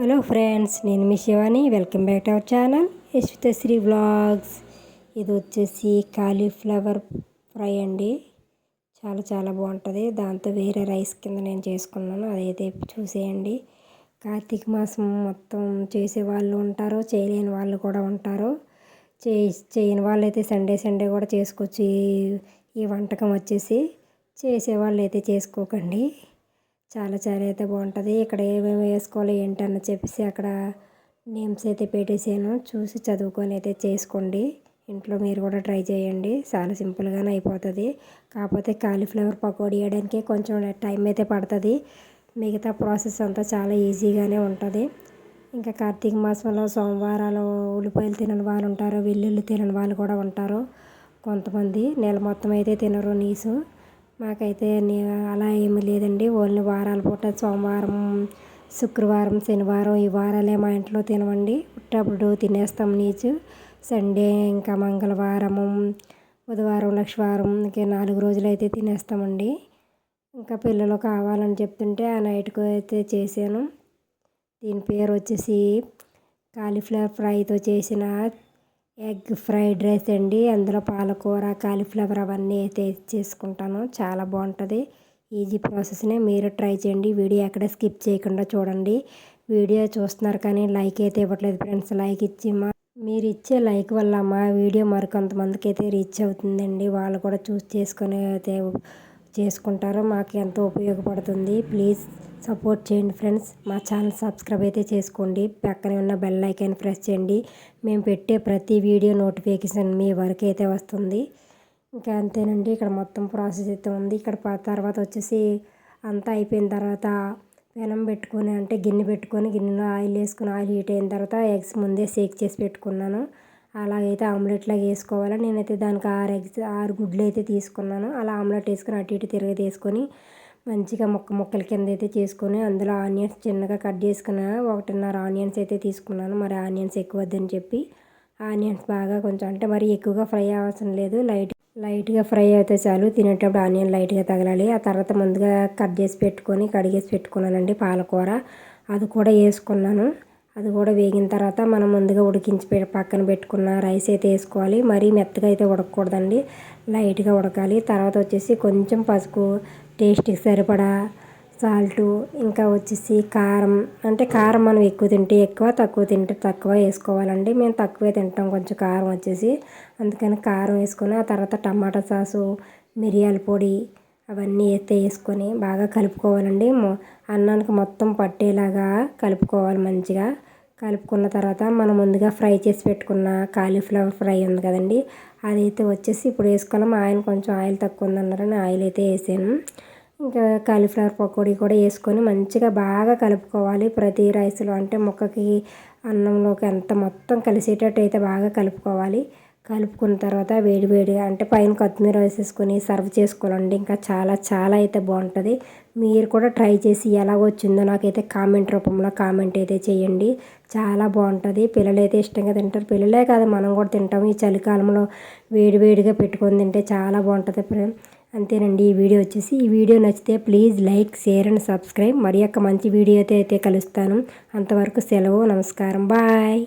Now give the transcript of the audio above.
Hello friends నేను మీ Shivani. Welcome back to our channel. Yashwithasri vlogs. ఇది వచ్చేసి cauliflower fry అండి. చాలా చాలా బాగుంటుంది. దాంతో వేరే రైస్ కింద నేను చేసుకున్నాను. అదైతే చూసేయండి. కార్తీక మాసం మొత్తం చేసే వాళ్ళు ఉంటారు చేయలేని వాళ్ళు కూడా ఉంటారు. చే చేయని వాళ్ళు అయితే సండే సండే కూడా చేసుకోవచ్చు. ఈ వంటకం వచ్చేసి చేసేవాళ్ళు అయితే చేసుకోకండి. చాలా చాలా అయితే బాగుంటుంది. ఇక్కడ ఏమేమి వేసుకోవాలి ఏంటని చెప్పేసి అక్కడ నేమ్స్ అయితే పెట్టేసాను. చూసి చదువుకొని అయితే చేసుకోండి. ఇంట్లో మీరు కూడా ట్రై చేయండి. చాలా సింపుల్గానే అయిపోతుంది. కాకపోతే కాలీఫ్లవర్ పకోడీ వేయడానికి కొంచెం టైం అయితే పడుతుంది. మిగతా ప్రాసెస్ అంతా చాలా ఈజీగానే ఉంటుంది. ఇంకా కార్తీక మాసంలో సోమవారాలు ఉల్లిపాయలు తినని వాళ్ళు ఉంటారు. వెల్లుల్లి తినని వాళ్ళు కూడా ఉంటారు. కొంతమంది నెల మొత్తం అయితే తినరు నీసు. మాకైతే అలా ఏమీ లేదండి. ఓన్లీ వారాల పూట సోమవారం శుక్రవారం శనివారం ఈ వారాలే మా ఇంట్లో తినమండి. పుట్టప్పుడు తినేస్తాం నీచు. సండే ఇంకా మంగళవారము బుధవారం లక్షవారం ఇంకా నాలుగు రోజులు అయితే తినేస్తామండి. ఇంకా పిల్లలు కావాలని చెప్తుంటే ఆ నైట్కి అయితే చేశాను. దీని పేరు వచ్చేసి కాలీఫ్లవర్ ఫ్రైతో చేసిన ఎగ్ ఫ్రైడ్ రైస్ అండి. అందులో పాలకూర కాలీఫ్లవర్ అవన్నీ అయితే చేసుకుంటాను. చాలా బాగుంటుంది. ఈజీ ప్రాసెస్నే మీరు ట్రై చేయండి. వీడియో ఎక్కడ స్కిప్ చేయకుండా చూడండి. వీడియో చూస్తున్నారు కానీ లైక్ అయితే ఇవ్వట్లేదు ఫ్రెండ్స్. లైక్ ఇచ్చి మా మీరు ఇచ్చే లైక్ వల్ల మా వీడియో మరికొంతమందికి అయితే రీచ్ అవుతుందండి. వాళ్ళు కూడా చూస్ చేసుకుని అయితే చేసుకుంటారో మాకు ఎంతో ఉపయోగపడుతుంది. ప్లీజ్ సపోర్ట్ చేయండి ఫ్రెండ్స్. మా ఛానల్ సబ్స్క్రైబ్ అయితే చేసుకోండి. పక్కనే ఉన్న బెల్ ఐకాన్ ప్రెస్ చేయండి. మేము పెట్టే ప్రతి వీడియో నోటిఫికేషన్ మీ వరకు అయితే వస్తుంది. ఇంకా అంతేనండి. ఇక్కడ మొత్తం ప్రాసెస్ అయితే ఉంది. ఇక్కడ తర్వాత వచ్చేసి అంతా అయిపోయిన తర్వాత పెనం పెట్టుకొని అంటే గిన్నె పెట్టుకొని గిన్నెలో ఆయిల్ వేసుకుని ఆయిల్ హీట్ అయిన తర్వాత ఎగ్స్ ముందే సేక్ చేసి పెట్టుకున్నాను. అలాగైతే ఆమ్లెట్ లాగా వేసుకోవాలి. నేనైతే దానికి ఆరు ఎగ్స్ ఆరు గుడ్లు అయితే తీసుకున్నాను. అలా ఆమ్లెట్ వేసుకొని అటు ఇటు తిరగ తీసుకొని మంచిగా ముక్క మొక్కల కింద అయితే చేసుకొని అందులో ఆనియన్స్ చిన్నగా కట్ చేసుకున్న ఒకటిన్నర ఆనియన్స్ అయితే తీసుకున్నాను. మరి ఆనియన్స్ ఎక్కువ వద్దని చెప్పి ఆనియన్స్ బాగా కొంచెం అంటే మరి ఎక్కువగా ఫ్రై అవసరం లేదు. లైట్ లైట్గా ఫ్రై అయితే చాలు. తినేటప్పుడు ఆనియన్ లైట్గా తగలాలి. ఆ తర్వాత ముందుగా కట్ చేసి పెట్టుకొని కడిగేసి పెట్టుకున్నానండి పాలకూర. అది కూడా వేసుకున్నాను. అది కూడా వేగిన తర్వాత మనం ముందుగా ఉడికించి పక్కన పెట్టుకున్న రైస్ అయితే వేసుకోవాలి. మరీ మెత్తగా అయితే ఉడకకూడదండి. లైట్గా ఉడకాలి. తర్వాత వచ్చేసి కొంచెం పసుపు టేస్ట్కి సరిపడా సాల్టు ఇంకా వచ్చేసి కారం. అంటే కారం మనం ఎక్కువ తింటే ఎక్కువ తక్కువ తింటే తక్కువ వేసుకోవాలండి. మేము తక్కువే తింటాం కొంచెం కారం వచ్చేసి. అందుకని కారం వేసుకుని ఆ తర్వాత టమాటా సాసు మిరియాల పొడి అవన్నీ అయితే వేసుకొని బాగా కలుపుకోవాలండి. అన్నానికి మొత్తం పట్టేలాగా కలుపుకోవాలి మంచిగా. కలుపుకున్న తర్వాత మనం ముందుగా ఫ్రై చేసి పెట్టుకున్న కాలీఫ్లవర్ ఫ్రై ఉంది కదండి. అదైతే వచ్చేసి ఇప్పుడు వేసుకున్నాం. ఆయన కొంచెం ఆయిల్ తక్కువ ఉందన్నారని ఆయిల్ అయితే వేసాను. ఇంకా కాలీఫ్లవర్ పకోడీ కూడా వేసుకొని మంచిగా బాగా కలుపుకోవాలి. ప్రతి రైస్లో అంటే ముక్కకి అన్నంలోకి అంత మొత్తం కలిసేటట్టు అయితే బాగా కలుపుకోవాలి. కలుపుకున్న తర్వాత వేడి వేడిగా అంటే పైన కొత్తిమీర వేసేసుకొని సర్వ్ చేసుకోవాలండి. ఇంకా చాలా చాలా అయితే బాగుంటుంది. మీరు కూడా ట్రై చేసి ఎలా వచ్చిందో నాకైతే కామెంట్ రూపంలో కామెంట్ అయితే చేయండి. చాలా బాగుంటుంది. పిల్లలు అయితే ఇష్టంగా తింటారు. పిల్లలే కాదు మనం కూడా తింటాం. ఈ చలికాలంలో వేడివేడిగా పెట్టుకొని తింటే చాలా బాగుంటుంది అంతేనండి ఈ వీడియో వచ్చేసి. ఈ వీడియో నచ్చితే please like share and subscribe. మరి యొక్క మంచి వీడియో అయితే అయితే కలుస్తాను. అంతవరకు సెలవు నమస్కారం. బాయ్.